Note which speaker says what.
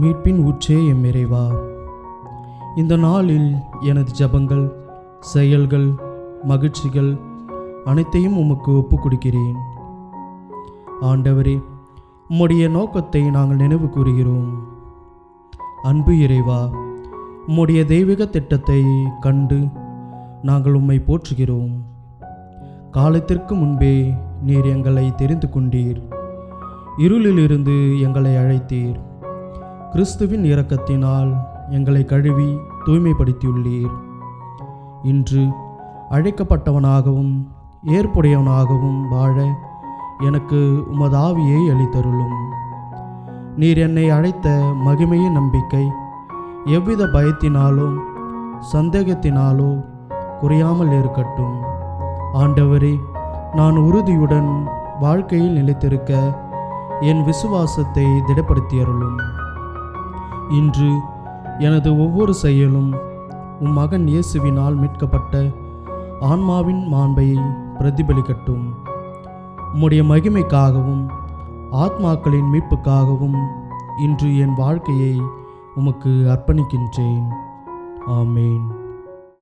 Speaker 1: மீட்பின் ஊற்றே எம் இறைவா. இந்த நாளில் எனது ஜெபங்கள் செயல்கள் மகிழ்ச்சிகள் அனைத்தையும் உமக்கு ஒப்புக் கொடுக்கிறேன் ஆண்டவரே உம்முடைய நோக்கத்தை நாங்கள் நினைவு கூறுகிறோம். அன்பு இறைவா உம்முடைய தெய்வீக திட்டத்தை கண்டு நாங்கள் உம்மை போற்றுகிறோம். காலத்திற்கு முன்பே நீர் எங்களை தெரிந்து கொண்டீர். இருளிலிருந்து எங்களை அழைத்தீர். கிறிஸ்துவின் இரக்கத்தினால் எங்களை கழுவி தூய்மைப்படுத்தியுள்ளீர். இன்று அழைக்கப்பட்டவனாகவும் ஏற்புடையவனாகவும் வாழ எனக்கு உமது ஆவியை அளித்தருளும். நீர் என்னை அழைத்த மகிமையின் நம்பிக்கை எவ்வித பயத்தினாலோ சந்தேகத்தினாலோ குறையாமல் இருக்கட்டும். ஆண்டவரே நான் உறுதியுடன் வாழ்க்கையில் நிலைத்திருக்க என் விசுவாசத்தை திடப்படுத்தியருளும். இன்று எனது ஒவ்வொரு செயலும் உம் மகன் இயேசுவினால் மீட்கப்பட்ட ஆன்மாவின் மாண்பையை பிரதிபலிக்கட்டும். உம்முடைய மகிமைக்காகவும் ஆத்மாக்களின் மீட்புக்காகவும் இன்று என் வாழ்க்கையை உமக்கு அர்ப்பணிக்கின்றேன். ஆமேன்.